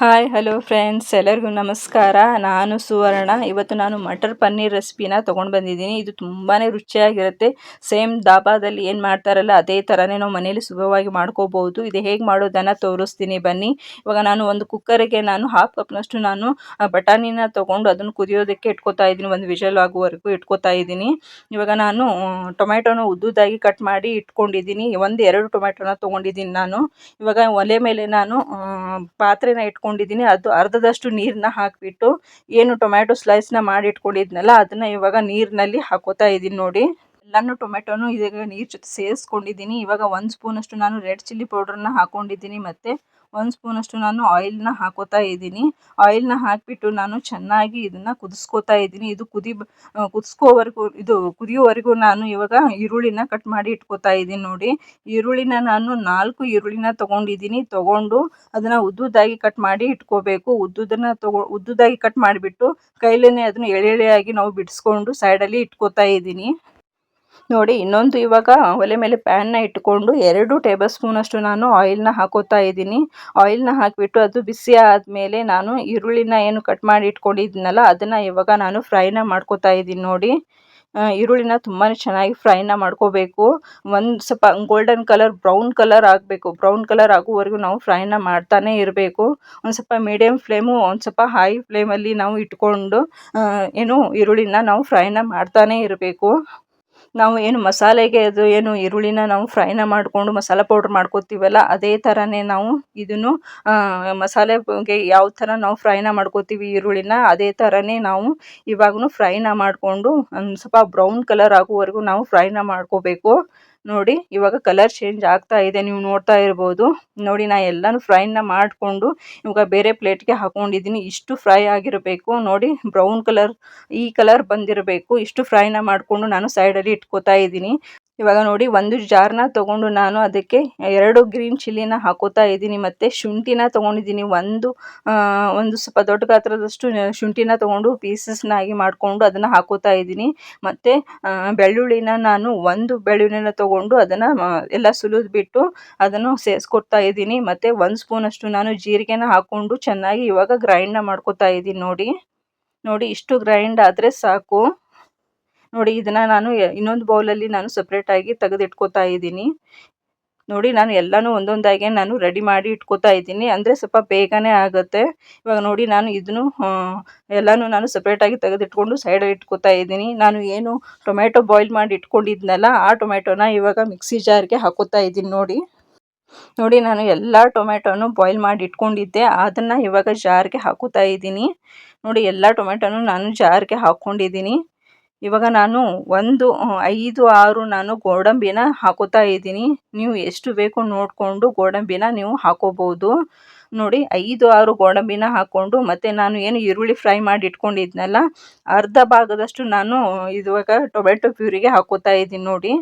Hi hello friends ಎಲ್ಲರಿಗೂ ನಮಸ್ಕಾರ. ನಾನು ಸುವರ್ಣ. ಇವತ್ತು ನಾನು ಮಟರ್ ಪನ್ನೀರ್ ರೆಸಿಪಿನ ತೊಗೊಂಡು ಬಂದಿದ್ದೀನಿ. ಇದು ತುಂಬಾ ರುಚಿಯಾಗಿರುತ್ತೆ. ಸೇಮ್ ದಾಬಾದಲ್ಲಿ ಏನು ಮಾಡ್ತಾರಲ್ಲ, ಅದೇ ಥರನೇ ನಾವು ಮನೇಲಿ ಸುಲಭವಾಗಿ ಮಾಡ್ಕೋಬೋದು ಇದು ಹೇಗೆ ಮಾಡೋದನ್ನು ತೋರಿಸ್ತೀನಿ ಬನ್ನಿ. ಇವಾಗ ನಾನು ಒಂದು ಕುಕ್ಕರಿಗೆ ನಾನು ಹಾಫ್ ಕಪ್ನಷ್ಟು ನಾನು ಬಟಾಣಿನ ತೊಗೊಂಡು ಅದನ್ನು ಕುದಿಯೋದಕ್ಕೆ ಇಟ್ಕೋತಾ ಇದ್ದೀನಿ. ಒಂದು ವಿಷಲ್ ಆಗುವವರೆಗೂ ಇಟ್ಕೋತಾ ಇದ್ದೀನಿ. ಇವಾಗ ನಾನು ಟೊಮೆಟೊನ ಉದ್ದುದಾಗಿ ಕಟ್ ಮಾಡಿ ಇಟ್ಕೊಂಡಿದ್ದೀನಿ. ಒಂದು ಎರಡು ಟೊಮೆಟೊನ ತೊಗೊಂಡಿದ್ದೀನಿ ನಾನು. ಇವಾಗ ಒಲೆ ಮೇಲೆ ನಾನು ಪಾತ್ರೆನ ಇಟ್ಕೊಂಡು ಇಟ್ಕೊಂಡಿದ್ದೀನಿ. ಅದು ಅರ್ಧದಷ್ಟು ನೀರನ್ನ ಹಾಕಿಬಿಟ್ಟು ಏನು ಟೊಮ್ಯಾಟೊ ಸ್ಲೈಸ್ನ ಮಾಡಿ ಇಟ್ಕೊಂಡಿದ್ನಲ್ಲ ಅದನ್ನು ಇವಾಗ ನೀರಿನಲ್ಲಿ ಹಾಕೋತಾ ಇದ್ದೀನಿ ನೋಡಿ. ಎಲ್ಲನೂ ಟೊಮೆಟೊನು ಇದೀಗ ನೀರು ಜೊತೆ ಸೇರಿಸ್ಕೊಂಡಿದ್ದೀನಿ. ಇವಾಗ ಒಂದು ಸ್ಪೂನಷ್ಟು ನಾನು ರೆಡ್ ಚಿಲ್ಲಿ ಪೌಡ್ರನ್ನ ಹಾಕ್ಕೊಂಡಿದ್ದೀನಿ ಮತ್ತು ಒಂದು ಸ್ಪೂನಷ್ಟು ನಾನು ಆಯಿಲ್ನ ಹಾಕೋತಾ ಇದ್ದೀನಿ. ಆಯಿಲ್ನ ಹಾಕಿಬಿಟ್ಟು ನಾನು ಚೆನ್ನಾಗಿ ಇದನ್ನು ಕುದಿಸ್ಕೋತಾ ಇದ್ದೀನಿ. ಇದು ಕುದಿ ಕುದಿಸ್ಕೋವರೆಗೂ, ಇದು ಕುದಿಯೋವರೆಗೂ ನಾನು ಇವಾಗ ಈರುಳ್ಳಿನ ಕಟ್ ಮಾಡಿ ಇಟ್ಕೋತಾ ಇದ್ದೀನಿ ನೋಡಿ. ಈರುಳ್ಳಿನ ನಾನು ನಾಲ್ಕು ಈರುಳ್ಳಿನ ತೊಗೊಂಡಿದ್ದೀನಿ. ತೊಗೊಂಡು ಅದನ್ನು ಉದ್ದುದಾಗಿ ಕಟ್ ಮಾಡಿ ಇಟ್ಕೋಬೇಕು. ಉದ್ದುದನ್ನು ತಗೊ ಉದ್ದುದಾಗಿ ಕಟ್ ಮಾಡಿಬಿಟ್ಟು ಕೈಲೇ ಅದನ್ನು ಎಳೆ ಎಳೆಯಾಗಿ ನಾವು ಬಿಡಿಸ್ಕೊಂಡು ಸೈಡಲ್ಲಿ ಇಟ್ಕೋತಾ ಇದ್ದೀನಿ. ನೋಡಿ, ಇನ್ನೊಂದು ಇವಾಗ ಒಲೆ ಮೇಲೆ ಪ್ಯಾನ್ನ ಇಟ್ಕೊಂಡು ಎರಡು ಟೇಬಲ್ ಸ್ಪೂನಷ್ಟು ನಾನು ಆಯಿಲ್ನ ಹಾಕೋತಾ ಇದ್ದೀನಿ. ಆಯಿಲ್ನ ಹಾಕಿಬಿಟ್ಟು ಅದು ಬಿಸಿ ಆದಮೇಲೆ ನಾನು ಈರುಳ್ಳಿನ ಏನು ಕಟ್ ಮಾಡಿ ಇಟ್ಕೊಂಡಿದ್ದೀನಲ್ಲ ಅದನ್ನು ಇವಾಗ ನಾನು ಫ್ರೈನ ಮಾಡ್ಕೋತಾ ಇದ್ದೀನಿ ನೋಡಿ. ಈರುಳ್ಳಿನ ತುಂಬಾ ಚೆನ್ನಾಗಿ ಫ್ರೈನ ಮಾಡ್ಕೋಬೇಕು. ಒಂದು ಸ್ವಲ್ಪ ಗೋಲ್ಡನ್ ಕಲರ್ ಬ್ರೌನ್ ಕಲರ್ ಆಗಬೇಕು. ಬ್ರೌನ್ ಕಲರ್ ಆಗುವವರೆಗೂ ನಾವು ಫ್ರೈನ ಮಾಡ್ತಾನೆ ಇರಬೇಕು. ಒಂದು ಸ್ವಲ್ಪ ಮೀಡಿಯಮ್ ಫ್ಲೇಮು ಒಂದು ಸ್ವಲ್ಪ ಹೈ ಫ್ಲೇಮಲ್ಲಿ ನಾವು ಇಟ್ಕೊಂಡು ಏನು ಈರುಳ್ಳಿನ ನಾವು ಫ್ರೈನ ಮಾಡ್ತಾನೆ ಇರಬೇಕು. ನಾವು ಏನು ಮಸಾಲೆಗೆ ಅದು ಏನು ಈರುಳ್ಳಿನ ನಾವು ಫ್ರೈನ ಮಾಡಿಕೊಂಡು ಮಸಾಲ ಪೌಡ್ರ್ ಮಾಡ್ಕೋತೀವಲ್ಲ, ಅದೇ ಥರನೇ ನಾವು ಇದನ್ನು ಮಸಾಲೆಗೆ ಯಾವ ಥರ ನಾವು ಫ್ರೈನ ಮಾಡ್ಕೋತೀವಿ ಈರುಳ್ಳಿನ, ಅದೇ ಥರನೇ ನಾವು ಇವಾಗೂ ಫ್ರೈನ ಮಾಡಿಕೊಂಡು, ಒಂದು ಸ್ವಲ್ಪ ಬ್ರೌನ್ ಕಲರ್ ಆಗುವವರೆಗೂ ನಾವು ಫ್ರೈನ ಮಾಡ್ಕೋಬೇಕು. ನೋಡಿ, ಇವಾಗ ಕಲರ್ ಚೇಂಜ್ ಆಗ್ತಾ ಇದೆ, ನೀವು ನೋಡ್ತಾ ಇರ್ಬೋದು. ನೋಡಿ, ನಾ ಎಲ್ಲಾನು ಫ್ರೈನ ಮಾಡಿಕೊಂಡು ಇವಾಗ ಬೇರೆ ಪ್ಲೇಟ್ಗೆ ಹಾಕೊಂಡಿದ್ದೀನಿ. ಇಷ್ಟು ಫ್ರೈ ಆಗಿರಬೇಕು. ನೋಡಿ ಬ್ರೌನ್ ಕಲರ್ ಈ ಕಲರ್ ಬಂದಿರಬೇಕು. ಇಷ್ಟು ಫ್ರೈನ ಮಾಡಿಕೊಂಡು ನಾನು ಸೈಡಲ್ಲಿ ಇಟ್ಕೋತಾ ಇದ್ದೀನಿ. ಇವಾಗ ನೋಡಿ, ಒಂದು ಜಾರ್ನ ತಗೊಂಡು ನಾನು ಅದಕ್ಕೆ ಎರಡು ಗ್ರೀನ್ ಚಿಲ್ಲಿನ ಹಾಕೋತಾ ಇದ್ದೀನಿ. ಮತ್ತು ಶುಂಠಿನ ತೊಗೊಂಡಿದ್ದೀನಿ. ಒಂದು ಒಂದು ಸ್ವಲ್ಪ ದೊಡ್ಡ ಗಾತ್ರದಷ್ಟು ಶುಂಠಿನ ತೊಗೊಂಡು ಪೀಸಸ್ನಾಗಿ ಮಾಡಿಕೊಂಡು ಅದನ್ನು ಹಾಕೋತಾ ಇದ್ದೀನಿ. ಮತ್ತು ಬೆಳ್ಳುಳ್ಳಿನ ನಾನು ಒಂದು ಬೆಳ್ಳುಳ್ಳಿನ ತೊಗೊಂಡು ಅದನ್ನು ಎಲ್ಲ ಸುಲಿದ್ಬಿಟ್ಟು ಅದನ್ನು ಸೇರಿಸ್ಕೊಡ್ತಾ ಇದ್ದೀನಿ. ಮತ್ತು ಒಂದು ಸ್ಪೂನಷ್ಟು ನಾನು ಜೀರಿಗೆನ ಹಾಕ್ಕೊಂಡು ಚೆನ್ನಾಗಿ ಇವಾಗ ಗ್ರೈಂಡ್ನ ಮಾಡ್ಕೋತಾ ಇದ್ದೀನಿ ನೋಡಿ. ನೋಡಿ, ಇಷ್ಟು ಗ್ರೈಂಡ್ ಆದರೆ ಸಾಕು. ನೋಡಿ ಇದನ್ನು ನಾನು ಇನ್ನೊಂದು ಬೌಲಲ್ಲಿ ನಾನು ಸಪ್ರೇಟಾಗಿ ತೆಗೆದಿಟ್ಕೋತಾ ಇದ್ದೀನಿ. ನೋಡಿ ನಾನು ಎಲ್ಲನೂ ಒಂದೊಂದಾಗೆ ನಾನು ರೆಡಿ ಮಾಡಿ ಇಟ್ಕೋತಾ ಇದ್ದೀನಿ. ಅಂದರೆ ಸ್ವಲ್ಪ ಬೇಗನೆ ಆಗುತ್ತೆ. ಇವಾಗ ನೋಡಿ ನಾನು ಇದನ್ನು ಎಲ್ಲನೂ ನಾನು ಸಪ್ರೇಟಾಗಿ ತೆಗೆದಿಟ್ಕೊಂಡು ಸೈಡಲ್ಲಿ ಇಟ್ಕೋತಾ ಇದ್ದೀನಿ. ನಾನು ಏನು ಟೊಮೆಟೊ ಬಾಯ್ಲ್ ಮಾಡಿ ಇಟ್ಕೊಂಡಿದ್ನಲ್ಲ, ಆ ಟೊಮೆಟೊನ ಇವಾಗ ಮಿಕ್ಸಿ ಜಾರ್ಗೆ ಹಾಕೋತಾ ಇದ್ದೀನಿ ನೋಡಿ. ನೋಡಿ ನಾನು ಎಲ್ಲ ಟೊಮೆಟೊನು ಬಾಯ್ಲ್ ಮಾಡಿ ಇಟ್ಕೊಂಡಿದ್ದೆ. ಅದನ್ನು ಇವಾಗ ಜಾರ್ಗೆ ಹಾಕೋತಾ ಇದ್ದೀನಿ. ನೋಡಿ ಎಲ್ಲ ಟೊಮೆಟೊನು ನಾನು ಜಾರ್ಗೆ ಹಾಕ್ಕೊಂಡಿದ್ದೀನಿ ಇವಾಗ ನಾನು ಒಂದು ಐದು, ಆರು ನಾನು ಗೋಡಂಬಿನ ಹಾಕೋತಾ ಇದ್ದೀನಿ. ನೀವು ಎಷ್ಟು ಬೇಕು ನೋಡಿಕೊಂಡು ಗೋಡಂಬಿನ ನೀವು ಹಾಕೋಬೋದು. ನೋಡಿ, ಐದು, ಆರು ಗೋಡಂಬಿನ ಹಾಕ್ಕೊಂಡು ಮತ್ತು ನಾನು ಏನು ಈರುಳ್ಳಿ ಫ್ರೈ ಮಾಡಿ ಇಟ್ಕೊಂಡಿದ್ನಲ್ಲ ಅರ್ಧ ಭಾಗದಷ್ಟು ನಾನು ಇವಾಗ ಟೊಮೆಟೊ ಪ್ಯೂರಿಗೆ ಹಾಕೋತಾ ಇದ್ದೀನಿ ನೋಡಿ.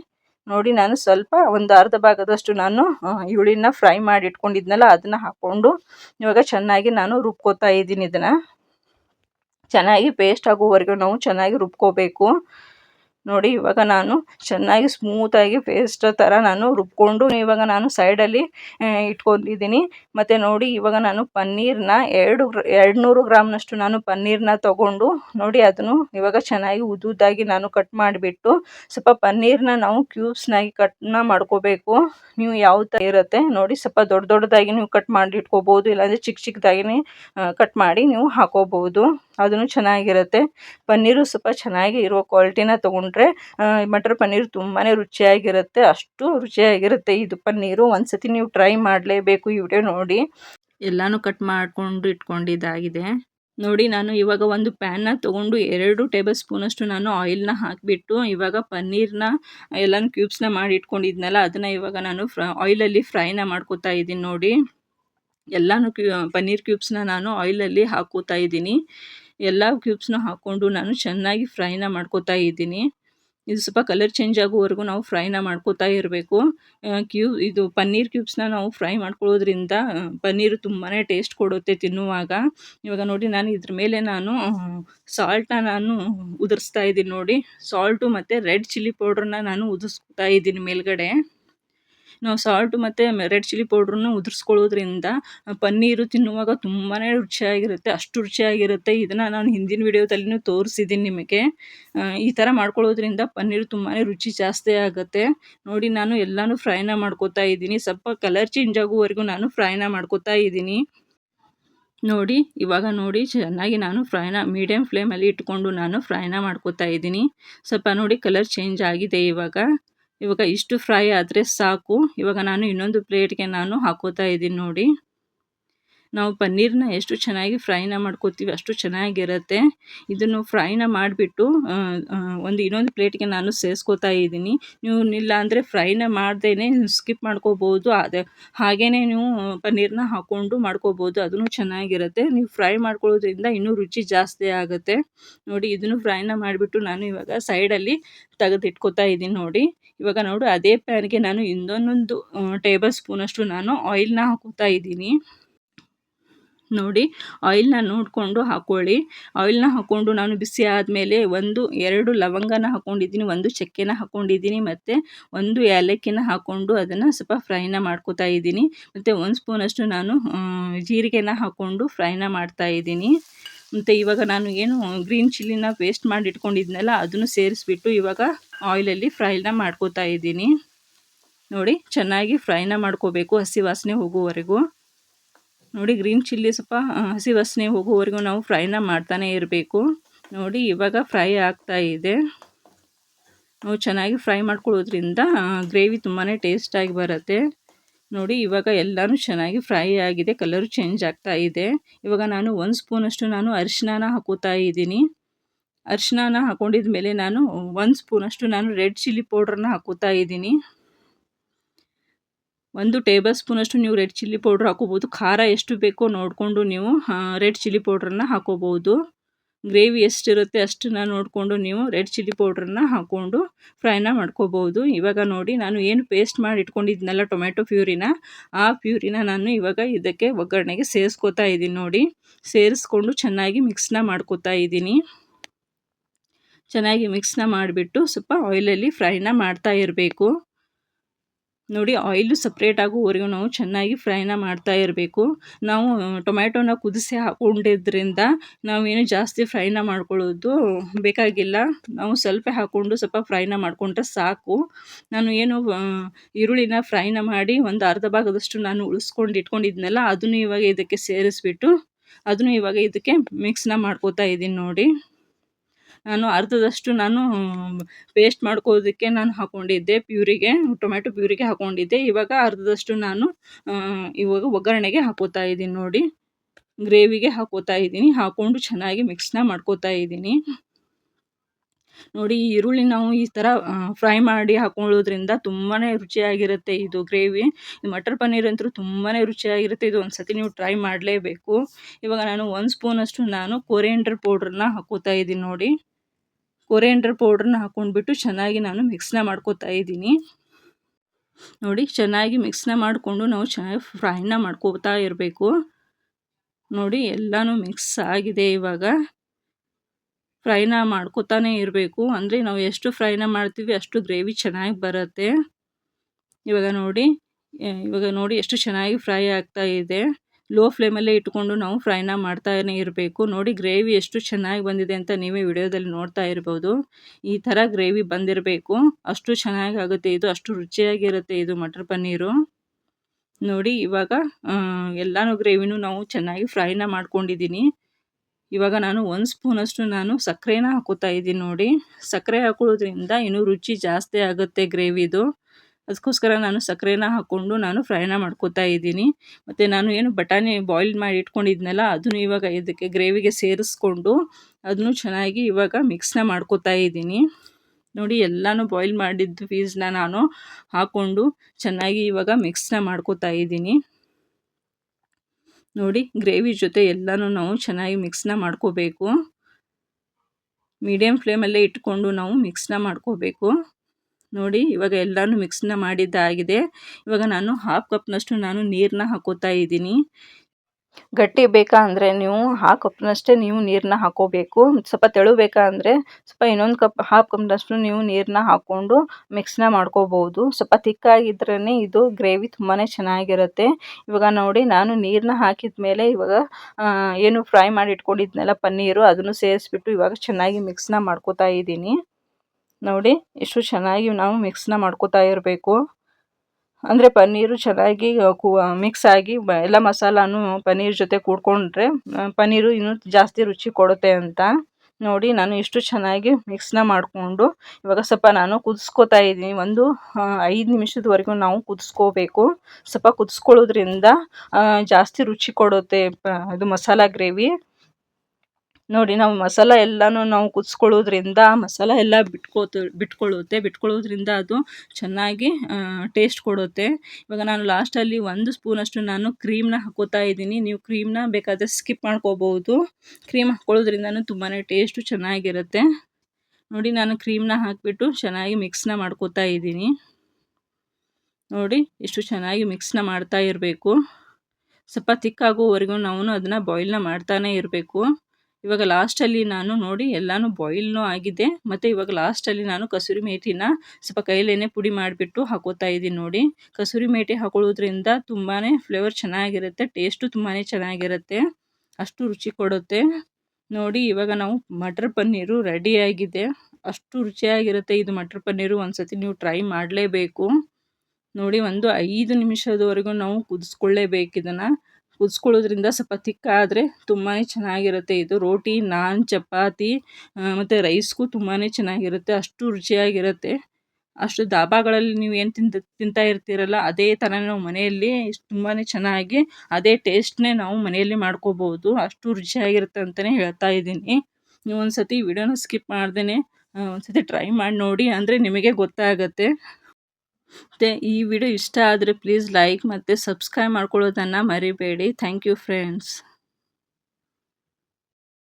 ನೋಡಿ, ನಾನು ಸ್ವಲ್ಪ ಒಂದು ಅರ್ಧ ಭಾಗದಷ್ಟು ನಾನು ಈರುಳ್ಳಿನ ಫ್ರೈ ಮಾಡಿ ಇಟ್ಕೊಂಡಿದ್ನಲ್ಲ ಅದನ್ನು ಹಾಕ್ಕೊಂಡು ಇವಾಗ ಚೆನ್ನಾಗಿ ನಾನು ರುಬ್ಕೋತಾ ಇದ್ದೀನಿ ಇದನ್ನು. ಚೆನ್ನಾಗಿ ಪೇಸ್ಟ್ ಆಗೋವರೆಗೂ ನಾವು ಚೆನ್ನಾಗಿ ರುಬ್ಕೋಬೇಕು. ನೋಡಿ, ಇವಾಗ ನಾನು ಚೆನ್ನಾಗಿ ಸ್ಮೂತಾಗಿ ಪೇಸ್ಟ್ ಥರ ನಾನು ರುಬ್ಕೊಂಡು ಇವಾಗ ನಾನು ಸೈಡಲ್ಲಿ ಇಟ್ಕೊಂಡಿದ್ದೀನಿ. ಮತ್ತು ನೋಡಿ, ಇವಾಗ ನಾನು ಪನ್ನೀರನ್ನ ಎರಡು ಎರಡು ನೂರು ಗ್ರಾಮ್ನಷ್ಟು ನಾನು ಪನ್ನೀರನ್ನ ತಗೊಂಡು, ನೋಡಿ, ಅದನ್ನು ಇವಾಗ ಚೆನ್ನಾಗಿ ಉದ್ದುದ್ದಾಗಿ ನಾನು ಕಟ್ ಮಾಡಿಬಿಟ್ಟು, ಸ್ವಲ್ಪ ಪನ್ನೀರನ್ನ ನಾವು ಕ್ಯೂಬ್ಸ್ನಾಗಿ ಕಟ್ನ ಮಾಡ್ಕೋಬೇಕು. ನೀವು ಯಾವ ಥರ ಇರುತ್ತೆ ನೋಡಿ, ಸ್ವಲ್ಪ ದೊಡ್ಡ ದೊಡ್ಡದಾಗಿ ನೀವು ಕಟ್ ಮಾಡಿ ಇಟ್ಕೋಬೋದು ಇಲ್ಲಾಂದರೆ ಚಿಕ್ಕ ಚಿಕ್ಕದಾಗಿ ಕಟ್ ಮಾಡಿ ನೀವು ಹಾಕೋಬೋದು. ಅದೂ ಚೆನ್ನಾಗಿರುತ್ತೆ. ಪನ್ನೀರು ಸ್ವಲ್ಪ ಚೆನ್ನಾಗಿ ಇರೋ ಕ್ವಾಲಿಟಿನ ತೊಗೊಂಡ್ರೆ ಮಟರ್ ಪನ್ನೀರು ತುಂಬಾ ರುಚಿಯಾಗಿರುತ್ತೆ. ಅಷ್ಟು ರುಚಿಯಾಗಿರುತ್ತೆ ಇದು ಪನ್ನೀರು. ಒಂದು ಸತಿ ನೀವು ಟ್ರೈ ಮಾಡಲೇಬೇಕು ಈ ವಿಡಿಯೋ ನೋಡಿ. ಎಲ್ಲನೂ ಕಟ್ ಮಾಡಿಕೊಂಡು ಇಟ್ಕೊಂಡಿದ್ದಾಗಿದೆ. ನೋಡಿ, ನಾನು ಇವಾಗ ಒಂದು ಪ್ಯಾನ್ನ ತೊಗೊಂಡು ಎರಡು ಟೇಬಲ್ ಸ್ಪೂನಷ್ಟು ನಾನು ಆಯಿಲ್ನ ಹಾಕಿಬಿಟ್ಟು, ಇವಾಗ ಪನ್ನೀರ್ನ ಎಲ್ಲನೂ ಕ್ಯೂಬ್ಸ್ನ ಮಾಡಿ ಇಟ್ಕೊಂಡಿದ್ನಲ್ಲ, ಅದನ್ನು ಇವಾಗ ನಾನು ಫ್ರ, ಆಯಿಲಲ್ಲಿ ಫ್ರೈನ ಮಾಡ್ಕೋತಾ ಇದ್ದೀನಿ ನೋಡಿ. ಎಲ್ಲನೂ ಕ್ಯೂ, ಪನ್ನೀರ್ ಕ್ಯೂಬ್ಸ್ನ ನಾನು ಆಯಿಲಲ್ಲಿ ಹಾಕೋತಾ ಇದ್ದೀನಿ. ಎಲ್ಲ ಕ್ಯೂಬ್ಸ್ನ ಹಾಕ್ಕೊಂಡು ನಾನು ಚೆನ್ನಾಗಿ ಫ್ರೈನ ಮಾಡ್ಕೋತಾ ಇದ್ದೀನಿ. ಇದು ಸ್ವಲ್ಪ ಕಲರ್ ಚೇಂಜ್ ಆಗೋವರೆಗೂ ನಾವು ಫ್ರೈನ ಮಾಡ್ಕೋತಾ ಇರಬೇಕು. ಕ್ಯೂ ಇದು ಪನ್ನೀರ್ ಕ್ಯೂಬ್ಸ್ನ ನಾವು ಫ್ರೈ ಮಾಡ್ಕೊಳ್ಳೋದ್ರಿಂದ ಪನ್ನೀರು ತುಂಬಾ ಟೇಸ್ಟ್ ಕೊಡುತ್ತೆ ತಿನ್ನುವಾಗ. ಇವಾಗ ನೋಡಿ, ನಾನು ಇದ್ರ ಮೇಲೆ ನಾನು ಸಾಲ್ಟನ್ನ ನಾನು ಉದುರಿಸ್ತಾ ಇದ್ದೀನಿ ನೋಡಿ. ಸಾಲ್ಟು ಮತ್ತು ರೆಡ್ ಚಿಲ್ಲಿ ಪೌಡ್ರನ್ನ ನಾನು ಉದುರಿಸ್ತಾ ಇದ್ದೀನಿ ಮೇಲ್ಗಡೆ. ನಾವು ಸಾಲ್ಟು ಮತ್ತು ರೆಡ್ ಚಿಲ್ಲಿ ಪೌಡ್ರನ್ನು ಉದುರಿಸ್ಕೊಳ್ಳೋದ್ರಿಂದ ಪನ್ನೀರು ತಿನ್ನುವಾಗ ತುಂಬಾ ರುಚಿಯಾಗಿರುತ್ತೆ, ಅಷ್ಟು ರುಚಿಯಾಗಿರುತ್ತೆ. ಇದನ್ನು ನಾನು ಹಿಂದಿನ ವಿಡಿಯೋದಲ್ಲಿನೂ ತೋರಿಸಿದ್ದೀನಿ ನಿಮಗೆ. ಈ ಥರ ಮಾಡ್ಕೊಳ್ಳೋದ್ರಿಂದ ಪನ್ನೀರು ತುಂಬಾ ರುಚಿ ಜಾಸ್ತಿ ಆಗುತ್ತೆ. ನೋಡಿ, ನಾನು ಎಲ್ಲನೂ ಫ್ರೈನ ಮಾಡ್ಕೋತಾ ಇದ್ದೀನಿ. ಸ್ವಲ್ಪ ಕಲರ್ ಚೇಂಜ್ ಆಗುವವರೆಗೂ ನಾನು ಫ್ರೈನ ಮಾಡ್ಕೋತಾ ಇದ್ದೀನಿ. ನೋಡಿ, ಇವಾಗ ನೋಡಿ, ಚೆನ್ನಾಗಿ ನಾನು ಫ್ರೈನ ಮೀಡಿಯಮ್ ಫ್ಲೇಮಲ್ಲಿ ಇಟ್ಕೊಂಡು ನಾನು ಫ್ರೈನ ಮಾಡ್ಕೋತಾ ಇದ್ದೀನಿ. ಸ್ವಲ್ಪ ನೋಡಿ ಕಲರ್ ಚೇಂಜ್ ಆಗಿದೆ ಇವಾಗ. ಇವಾಗ ಇಷ್ಟು ಫ್ರೈ ಆದರೆ ಸಾಕು. ಇವಾಗ ನಾನು ಇನ್ನೊಂದು ಪ್ಲೇಟ್ಗೆ ನಾನು ಹಾಕೋತಾ ಇದ್ದೀನಿ ನೋಡಿ. ನಾವು ಪನ್ನೀರ್ನ ಎಷ್ಟು ಚೆನ್ನಾಗಿ ಫ್ರೈನ ಮಾಡ್ಕೋತೀವಿ ಅಷ್ಟು ಚೆನ್ನಾಗಿರುತ್ತೆ. ಇದನ್ನು ಫ್ರೈನ ಮಾಡಿಬಿಟ್ಟು ಒಂದು ಇನ್ನೊಂದು ಪ್ಲೇಟ್ಗೆ ನಾನು ಸೇರಿಸ್ಕೋತಾ ಇದ್ದೀನಿ. ನೀವು ಇಲ್ಲ ಅಂದರೆ ಫ್ರೈನ ಮಾಡ್ದೇ ಸ್ಕಿಪ್ ಮಾಡ್ಕೋಬೋದು. ಅದೇ ಹಾಗೆಯೇ ನೀವು ಪನ್ನೀರ್ನ ಹಾಕ್ಕೊಂಡು ಮಾಡ್ಕೋಬೋದು. ಅದನ್ನು ಚೆನ್ನಾಗಿರುತ್ತೆ. ನೀವು ಫ್ರೈ ಮಾಡ್ಕೊಳ್ಳೋದ್ರಿಂದ ಇನ್ನೂ ರುಚಿ ಜಾಸ್ತಿ ಆಗುತ್ತೆ. ನೋಡಿ, ಇದನ್ನು ಫ್ರೈನ ಮಾಡಿಬಿಟ್ಟು ನಾನು ಇವಾಗ ಸೈಡಲ್ಲಿ ತೆಗೆದಿಟ್ಕೋತಾ ಇದ್ದೀನಿ ನೋಡಿ. ಇವಾಗ ನೋಡು, ಅದೇ ಪ್ಯಾನ್ಗೆ ನಾನು ಇನ್ನೊಂದೊಂದು ಟೇಬಲ್ ಸ್ಪೂನಷ್ಟು ನಾನು ಆಯಿಲ್ನ ಹಾಕೋತಾ ಇದ್ದೀನಿ. ನೋಡಿ, ಆಯಿಲ್ನ ನೋಡಿಕೊಂಡು ಹಾಕ್ಕೊಳ್ಳಿ ಆಯಿಲ್ನ ಹಾಕ್ಕೊಂಡು ನಾನು ಬಿಸಿ ಆದಮೇಲೆ ಒಂದು, ಎರಡು ಲವಂಗನ ಹಾಕ್ಕೊಂಡಿದ್ದೀನಿ ಒಂದು ಚಕ್ಕೆನ ಹಾಕ್ಕೊಂಡಿದ್ದೀನಿ ಮತ್ತು ಒಂದು ಏಲಕ್ಕಿನ ಹಾಕ್ಕೊಂಡು ಅದನ್ನು ಸ್ವಲ್ಪ ಫ್ರೈನ ಮಾಡ್ಕೋತಾ ಇದ್ದೀನಿ. ಮತ್ತು ಒಂದು ಸ್ಪೂನಷ್ಟು ನಾನು ಜೀರಿಗೆನ ಹಾಕ್ಕೊಂಡು ಫ್ರೈನ ಮಾಡ್ತಾ ಇದ್ದೀನಿ. ಮತ್ತು ಇವಾಗ ನಾನು ಏನು ಗ್ರೀನ್ ಚಿಲ್ಲಿನ ಪೇಸ್ಟ್ ಮಾಡಿ ಇಟ್ಕೊಂಡಿದ್ನಲ್ಲ ಅದನ್ನು ಸೇರಿಸ್ಬಿಟ್ಟು ಇವಾಗ ಆಯಿಲಲ್ಲಿ ಫ್ರೈನ ಮಾಡ್ಕೋತಾ ಇದ್ದೀನಿ. ನೋಡಿ, ಚೆನ್ನಾಗಿ ಫ್ರೈನ ಮಾಡ್ಕೋಬೇಕು ಹಸಿ ವಾಸನೆ ಹೋಗುವವರೆಗೂ. ನೋಡಿ ಗ್ರೀನ್ ಚಿಲ್ಲಿ ಸ್ವಲ್ಪ ಹಸಿ ವಾಸನೆ ಹೋಗುವವರೆಗೂ ನಾವು ಫ್ರೈನ ಮಾಡ್ತಾನೆ ಇರಬೇಕು. ನೋಡಿ, ಇವಾಗ ಫ್ರೈ ಆಗ್ತಾ ಇದೆ. ನಾವು ಚೆನ್ನಾಗಿ ಫ್ರೈ ಮಾಡ್ಕೊಳ್ಳೋದ್ರಿಂದ ಗ್ರೇವಿ ತುಂಬಾ ಟೇಸ್ಟಾಗಿ ಬರುತ್ತೆ. ನೋಡಿ, ಇವಾಗ ಎಲ್ಲನೂ ಚೆನ್ನಾಗಿ ಫ್ರೈ ಆಗಿದೆ, ಕಲರು ಚೇಂಜ್ ಆಗ್ತಾ ಇದೆ. ಇವಾಗ ನಾನು ಒಂದು ಸ್ಪೂನಷ್ಟು ನಾನು ಅರಿಶಿನ ಹಾಕೋತಾ ಇದ್ದೀನಿ. ಅರಿಶಿನ ಹಾಕೊಂಡಿದ ಮೇಲೆ ನಾನು ಒಂದು ಸ್ಪೂನಷ್ಟು ನಾನು ರೆಡ್ ಚಿಲ್ಲಿ ಪೌಡ್ರನ್ನ ಹಾಕೋತಾ ಇದ್ದೀನಿ. ಒಂದು ಟೇಬಲ್ ಸ್ಪೂನಷ್ಟು ನೀವು ರೆಡ್ ಚಿಲ್ಲಿ ಪೌಡ್ರ್ ಹಾಕೋಬೋದು ಖಾರ ಎಷ್ಟು ಬೇಕೋ ನೋಡಿಕೊಂಡು ನೀವು ರೆಡ್ ಚಿಲ್ಲಿ ಪೌಡ್ರನ್ನ ಹಾಕೋಬೋದು ಗ್ರೇವಿ ಎಷ್ಟಿರುತ್ತೆ ಅಷ್ಟನ್ನು ನೋಡಿಕೊಂಡು ನೀವು ರೆಡ್ ಚಿಲ್ಲಿ ಪೌಡ್ರನ್ನ ಹಾಕ್ಕೊಂಡು ಫ್ರೈನ ಮಾಡ್ಕೋಬೋದು. ಇವಾಗ ನೋಡಿ ನಾನು ಏನು ಪೇಸ್ಟ್ ಮಾಡಿ ಇಟ್ಕೊಂಡಿದ್ನಲ್ಲ ಟೊಮೆಟೊ ಪ್ಯೂರಿನ, ಆ ಪ್ಯೂರಿನ ನಾನು ಇವಾಗ ಇದಕ್ಕೆ ಒಗ್ಗರಣೆಗೆ ಸೇರಿಸ್ಕೋತಾ ಇದ್ದೀನಿ ನೋಡಿ. ಸೇರಿಸ್ಕೊಂಡು ಚೆನ್ನಾಗಿ ಮಿಕ್ಸ್ನ ಮಾಡ್ಕೋತಾ ಇದ್ದೀನಿ. ಚೆನ್ನಾಗಿ ಮಿಕ್ಸ್ನ ಮಾಡಿಬಿಟ್ಟು ಸ್ವಲ್ಪ ಆಯಿಲಲ್ಲಿ ಫ್ರೈನ ಮಾಡ್ತಾ ಇರಬೇಕು. ನೋಡಿ ಆಯಿಲು ಸಪ್ರೇಟ್ ಆಗುವವರೆಗೂ ನಾವು ಚೆನ್ನಾಗಿ ಫ್ರೈನ ಮಾಡ್ತಾ ಇರಬೇಕು. ನಾವು ಟೊಮ್ಯಾಟೊನ ಕುದಿಸಿ ಹಾಕೊಂಡಿದ್ರಿಂದ ನಾವೇನು ಜಾಸ್ತಿ ಫ್ರೈನ ಮಾಡ್ಕೊಳ್ಳೋದು ಬೇಕಾಗಿಲ್ಲ. ನಾವು ಸ್ವಲ್ಪ ಹಾಕ್ಕೊಂಡು ಸ್ವಲ್ಪ ಫ್ರೈನ ಮಾಡಿಕೊಂಡ್ರೆ ಸಾಕು. ನಾನು ಏನು ಈರುಳ್ಳಿನ ಫ್ರೈನ ಮಾಡಿ ಒಂದು ಅರ್ಧ ಭಾಗದಷ್ಟು ನಾನು ಉಳಿಸ್ಕೊಂಡು ಇಟ್ಕೊಂಡಿದ್ನಲ್ಲ, ಅದನ್ನು ಇವಾಗ ಇದಕ್ಕೆ ಸೇರಿಸ್ಬಿಟ್ಟು, ಅದನ್ನು ಇವಾಗ ಇದಕ್ಕೆ ಮಿಕ್ಸ್ನ ಮಾಡ್ಕೋತಾ ಇದ್ದೀನಿ ನೋಡಿ. ನಾನು ಅರ್ಧದಷ್ಟು ನಾನು ಪೇಸ್ಟ್ ಮಾಡ್ಕೋದಕ್ಕೆ ನಾನು ಹಾಕ್ಕೊಂಡಿದ್ದೆ ಪ್ಯೂರಿಗೆ ಟೊಮೆಟೊ ಪ್ಯೂರಿಗೆ ಹಾಕ್ಕೊಂಡಿದ್ದೆ ಇವಾಗ ಅರ್ಧದಷ್ಟು ನಾನು ಇವಾಗ ಒಗ್ಗರಣೆಗೆ ಹಾಕೋತಾ ಇದ್ದೀನಿ ನೋಡಿ. ಗ್ರೇವಿಗೆ ಹಾಕೋತಾ ಇದ್ದೀನಿ. ಹಾಕ್ಕೊಂಡು ಚೆನ್ನಾಗಿ ಮಿಕ್ಸ್ನ ಮಾಡ್ಕೋತಾ ಇದ್ದೀನಿ. ನೋಡಿ ಈರುಳ್ಳಿ ನಾವು ಈ ಥರ ಫ್ರೈ ಮಾಡಿ ಹಾಕೊಳ್ಳೋದ್ರಿಂದ ತುಂಬಾ ರುಚಿಯಾಗಿರುತ್ತೆ ಇದು ಗ್ರೇವಿ. ಮಟರ್ ಪನ್ನೀರ್ ಅಂತೂ ತುಂಬಾ ರುಚಿಯಾಗಿರುತ್ತೆ. ಇದು ಒಂದು ಸತಿ ನೀವು ಟ್ರೈ ಮಾಡಲೇಬೇಕು. ಇವಾಗ ನಾನು ಒಂದು ಸ್ಪೂನಷ್ಟು ನಾನು ಕೊರಿಯಂಡರ್ ಪೌಡ್ರನ್ನ ಹಾಕೋತಾ ಇದ್ದೀನಿ ನೋಡಿ. ಕೊರಿಯಂಡರ್ ಪೌಡ್ರನ್ನ ಹಾಕ್ಕೊಂಡ್ಬಿಟ್ಟು ಚೆನ್ನಾಗಿ ನಾನು ಮಿಕ್ಸ್ನ ಮಾಡ್ಕೋತಾ ಇದ್ದೀನಿ. ನೋಡಿ, ಚೆನ್ನಾಗಿ ಮಿಕ್ಸ್ನ ಮಾಡಿಕೊಂಡು ನಾವು ಚೆನ್ನಾಗಿ ಫ್ರೈನ ಮಾಡ್ಕೋತಾ ಇರಬೇಕು. ನೋಡಿ, ಎಲ್ಲನೂ ಮಿಕ್ಸ್ ಆಗಿದೆ ಇವಾಗ. ಫ್ರೈನ ಮಾಡ್ಕೋತಾನೆ ಇರಬೇಕು. ಅಂದರೆ ನಾವು ಎಷ್ಟು ಫ್ರೈನ ಮಾಡ್ತೀವಿ ಅಷ್ಟು ಗ್ರೇವಿ ಚೆನ್ನಾಗಿ ಬರುತ್ತೆ. ಇವಾಗ ನೋಡಿ ಇವಾಗ ನೋಡಿ ಎಷ್ಟು ಚೆನ್ನಾಗಿ ಫ್ರೈ ಆಗ್ತಾ ಇದೆ. ಲೋ ಫ್ಲೇಮಲ್ಲೇ ಇಟ್ಕೊಂಡು ನಾವು ಫ್ರೈನ ಮಾಡ್ತಾನೆ ಇರಬೇಕು. ನೋಡಿ ಗ್ರೇವಿ ಎಷ್ಟು ಚೆನ್ನಾಗಿ ಬಂದಿದೆ ಅಂತ ನೀವೇ ವಿಡಿಯೋದಲ್ಲಿ ನೋಡ್ತಾ ಇರ್ಬೋದು. ಈ ಥರ ಗ್ರೇವಿ ಬಂದಿರಬೇಕು. ಅಷ್ಟು ಚೆನ್ನಾಗಿ ಆಗುತ್ತೆ ಇದು, ಅಷ್ಟು ರುಚಿಯಾಗಿರುತ್ತೆ ಇದು ಮಟರ್ ಪನ್ನೀರು. ನೋಡಿ ಇವಾಗ ಎಲ್ಲನೂ ಗ್ರೇವಿನೂ ನಾವು ಚೆನ್ನಾಗಿ ಫ್ರೈನ ಮಾಡ್ಕೊಂಡಿದ್ದೀನಿ. ಇವಾಗ ನಾನು ಒಂದು ಸ್ಪೂನಷ್ಟು ನಾನು ಸಕ್ಕರೆನ ಹಾಕೋತಾ ಇದ್ದೀನಿ ನೋಡಿ. ಸಕ್ಕರೆ ಹಾಕೊಳ್ಳೋದ್ರಿಂದ ಇನ್ನೂ ರುಚಿ ಜಾಸ್ತಿ ಆಗುತ್ತೆ ಗ್ರೇವಿದು. ಅದಕ್ಕೋಸ್ಕರ ನಾನು ಸಕ್ಕರೆನ ಹಾಕ್ಕೊಂಡು ನಾನು ಫ್ರೈನ ಮಾಡ್ಕೋತಾ ಇದ್ದೀನಿ. ಮತ್ತು ನಾನು ಏನು ಬಟಾಣಿ ಬಾಯ್ಲ್ ಮಾಡಿ ಇಟ್ಕೊಂಡಿದ್ನಲ್ಲ, ಅದನ್ನು ಇವಾಗ ಇದಕ್ಕೆ ಗ್ರೇವಿಗೆ ಸೇರಿಸ್ಕೊಂಡು ಅದನ್ನು ಚೆನ್ನಾಗಿ ಇವಾಗ ಮಿಕ್ಸ್ನ ಮಾಡ್ಕೋತಾ ಇದ್ದೀನಿ. ನೋಡಿ, ಎಲ್ಲನೂ ಬಾಯ್ಲ್ ಮಾಡಿದ್ದು ಪೀಸ್ನ ನಾನು ಹಾಕ್ಕೊಂಡು ಚೆನ್ನಾಗಿ ಇವಾಗ ಮಿಕ್ಸ್ನ ಮಾಡ್ಕೋತಾ ಇದ್ದೀನಿ. ನೋಡಿ ಗ್ರೇವಿ ಜೊತೆ ಎಲ್ಲನೂ ನಾವು ಚೆನ್ನಾಗಿ ಮಿಕ್ಸ್ನ ಮಾಡ್ಕೋಬೇಕು. ಮೀಡಿಯಮ್ ಫ್ಲೇಮಲ್ಲೇ ಇಟ್ಕೊಂಡು ನಾವು ಮಿಕ್ಸ್ನ ಮಾಡ್ಕೋಬೇಕು. ನೋಡಿ, ಇವಾಗ ಎಲ್ಲನೂ ಮಿಕ್ಸ್ನ ಮಾಡಿದ್ದಾಗಿದೆ ಇವಾಗ ನಾನು ಹಾಫ್ ಕಪ್ನಷ್ಟು ನಾನು ನೀರನ್ನ ಹಾಕೋತಾ ಇದ್ದೀನಿ. ಗಟ್ಟಿ ಬೇಕಾ ಅಂದರೆ ನೀವು ಆ ಕಪ್ನಷ್ಟೇ ನೀವು ನೀರನ್ನ ಹಾಕೋಬೇಕು. ಸ್ವಲ್ಪ ತೆಳು ಬೇಕಾ ಅಂದರೆ ಸ್ವಲ್ಪ ಇನ್ನೊಂದು ಕಪ್ ಹಾಫ್ ಕಪ್ನಷ್ಟು ನೀವು ನೀರನ್ನ ಹಾಕ್ಕೊಂಡು ಮಿಕ್ಸ್ನ ಮಾಡ್ಕೋಬೋದು ಸ್ವಲ್ಪ ತಿಕ್ಕಾಗಿದ್ರೇ ಇದು ಗ್ರೇವಿ ತುಂಬಾ ಚೆನ್ನಾಗಿರುತ್ತೆ. ಇವಾಗ ನೋಡಿ, ನಾನು ನೀರನ್ನ ಹಾಕಿದ ಮೇಲೆ ಇವಾಗ ಏನು ಫ್ರೈ ಮಾಡಿ ಇಟ್ಕೊಂಡಿದ್ನಲ್ಲ ಪನ್ನೀರು, ಅದನ್ನು ಸೇರಿಸ್ಬಿಟ್ಟು ಇವಾಗ ಚೆನ್ನಾಗಿ ಮಿಕ್ಸ್ನ ಮಾಡ್ಕೋತಾ ಇದ್ದೀನಿ. ನೋಡಿ ಇಷ್ಟು ಚೆನ್ನಾಗಿ ನಾವು ಮಿಕ್ಸ್ನ ಮಾಡ್ಕೋತಾ ಇರಬೇಕು. ಅಂದರೆ ಪನ್ನೀರು ಚೆನ್ನಾಗಿ ಮಿಕ್ಸ್ ಆಗಿ ಬ, ಎಲ್ಲ ಮಸಾಲಾನು ಪನ್ನೀರ್ ಜೊತೆ ಕೂಡ್ಕೊಂಡ್ರೆ ಪನ್ನೀರು ಇನ್ನೂ ಜಾಸ್ತಿ ರುಚಿ ಕೊಡುತ್ತೆ ಅಂತ ನೋಡಿ, ನಾನು ಇಷ್ಟು ಚೆನ್ನಾಗಿ ಮಿಕ್ಸ್ನ ಮಾಡಿಕೊಂಡು, ಇವಾಗ ಸ್ವಲ್ಪ ನಾನು ಕುದಿಸ್ಕೋತಾ ಇದ್ದೀನಿ. ಒಂದು ಐದು ನಿಮಿಷದವರೆಗೂ ನಾವು ಕುದಿಸ್ಕೋಬೇಕು. ಸ್ವಲ್ಪ ಕುದಿಸ್ಕೊಳ್ಳೋದ್ರಿಂದ ಜಾಸ್ತಿ ರುಚಿ ಕೊಡುತ್ತೆ ಅದು ಮಸಾಲ ಗ್ರೇವಿ. ನೋಡಿ ನಾವು ಮಸಾಲ ಎಲ್ಲನೂ ನಾವು ಕುದಿಸ್ಕೊಳ್ಳೋದ್ರಿಂದ ಮಸಾಲ ಎಲ್ಲ ಬಿಟ್ಕೋತ ಬಿಟ್ಕೊಳ್ಳುತ್ತೆ. ಬಿಟ್ಕೊಳ್ಳೋದ್ರಿಂದ ಅದು ಚೆನ್ನಾಗಿ ಟೇಸ್ಟ್ ಕೊಡುತ್ತೆ. ಇವಾಗ ನಾನು ಲಾಸ್ಟಲ್ಲಿ ಒಂದು ಸ್ಪೂನಷ್ಟು ನಾನು ಕ್ರೀಮ್ನ ಹಾಕೋತಾ ಇದ್ದೀನಿ. ನೀವು ಕ್ರೀಮ್ನ ಬೇಕಾದರೆ ಸ್ಕಿಪ್ ಮಾಡ್ಕೋಬೋದು. ಕ್ರೀಮ್ ಹಾಕ್ಕೊಳ್ಳೋದ್ರಿಂದನೂ ತುಂಬಾ ಟೇಸ್ಟು ಚೆನ್ನಾಗಿರುತ್ತೆ. ನೋಡಿ ನಾನು ಕ್ರೀಮ್ನ ಹಾಕಿಬಿಟ್ಟು ಚೆನ್ನಾಗಿ ಮಿಕ್ಸ್ನ ಮಾಡ್ಕೋತಾ ಇದ್ದೀನಿ. ನೋಡಿ ಎಷ್ಟು ಚೆನ್ನಾಗಿ ಮಿಕ್ಸ್ನ ಮಾಡ್ತಾ ಇರಬೇಕು. ಸ್ವಲ್ಪ ತಿಕ್ಕಾಗೋವರೆಗೂ ನಾವು ಅದನ್ನು ಬಾಯ್ಲ್ನ ಮಾಡ್ತಾನೇ ಇರಬೇಕು. ಇವಾಗ ಲಾಸ್ಟಲ್ಲಿ ನಾನು ನೋಡಿ ಎಲ್ಲನೂ ಬಾಯಿಲ್ನೂ ಆಗಿದೆ. ಮತ್ತು ಇವಾಗ ಲಾಸ್ಟಲ್ಲಿ ನಾನು ಕಸೂರಿ ಮೇಥಿನ ಸ್ವಲ್ಪ ಕೈಲೇನೆ ಪುಡಿ ಮಾಡಿಬಿಟ್ಟು ಹಾಕೋತಾ ಇದ್ದೀನಿ ನೋಡಿ. ಕಸೂರಿ ಮೇಥಿ ಹಾಕೊಳ್ಳೋದ್ರಿಂದ ತುಂಬಾ ಫ್ಲೇವರ್ ಚೆನ್ನಾಗಿರುತ್ತೆ ಟೇಸ್ಟು ತುಂಬಾ ಚೆನ್ನಾಗಿರುತ್ತೆ, ಅಷ್ಟು ರುಚಿ ಕೊಡುತ್ತೆ. ನೋಡಿ ಇವಾಗ ನಾವು ಮಟರ್ ಪನ್ನೀರು ರೆಡಿಯಾಗಿದೆ ಅಷ್ಟು ರುಚಿಯಾಗಿರುತ್ತೆ ಇದು ಮಟರ್ ಪನ್ನೀರು, ಒಂದ್ಸತಿ ನೀವು ಟ್ರೈ ಮಾಡಲೇಬೇಕು. ನೋಡಿ ಒಂದು ಐದು ನಿಮಿಷದವರೆಗೂ ನಾವು ಕುದಿಸ್ಕೊಳ್ಳೇಬೇಕು ಇದನ್ನು. ಕುದಿಸ್ಕೊಳ್ಳೋದ್ರಿಂದ ಸ್ವಲ್ಪ ತಿಕ್ಕಾದರೆ ತುಂಬಾ ಚೆನ್ನಾಗಿರುತ್ತೆ. ಇದು ರೋಟಿ, ನಾನ್, ಚಪಾತಿ ಮತ್ತು ರೈಸ್ಗೂ ತುಂಬಾ ಚೆನ್ನಾಗಿರುತ್ತೆ. ಅಷ್ಟು ರುಚಿಯಾಗಿರುತ್ತೆ. ಅಷ್ಟು ದಾಬಾಗಳಲ್ಲಿ ನೀವು ಏನು ತಿಂತ ತಿಂತಾ ಇರ್ತೀರಲ್ಲ, ಅದೇ ಥರ ನಾವು ಮನೆಯಲ್ಲಿ ತುಂಬಾ ಚೆನ್ನಾಗಿ ಅದೇ ಟೇಸ್ಟ್ನೇ ನಾವು ಮನೆಯಲ್ಲಿ ಮಾಡ್ಕೋಬೋದು. ಅಷ್ಟು ರುಚಿಯಾಗಿರುತ್ತೆ ಅಂತಲೇ ಹೇಳ್ತಾ ಇದ್ದೀನಿ. ನೀವು ಒಂದು ಸತಿ ವಿಡಿಯೋನ ಸ್ಕಿಪ್ ಮಾಡ್ದೇ ಒಂದು ಸತಿ ಟ್ರೈ ಮಾಡಿ ನೋಡಿ. ಅಂದರೆ ನಿಮಗೆ ಗೊತ್ತಾಗತ್ತೆ. ಮತ್ತು ಈ ವಿಡಿಯೋ ಇಷ್ಟ ಆದರೆ ಪ್ಲೀಸ್ ಲೈಕ್ ಮತ್ತು ಸಬ್ಸ್ಕ್ರೈಬ್ ಮಾಡ್ಕೊಳ್ಳೋದನ್ನು ಮರಿಬೇಡಿ. Thank you friends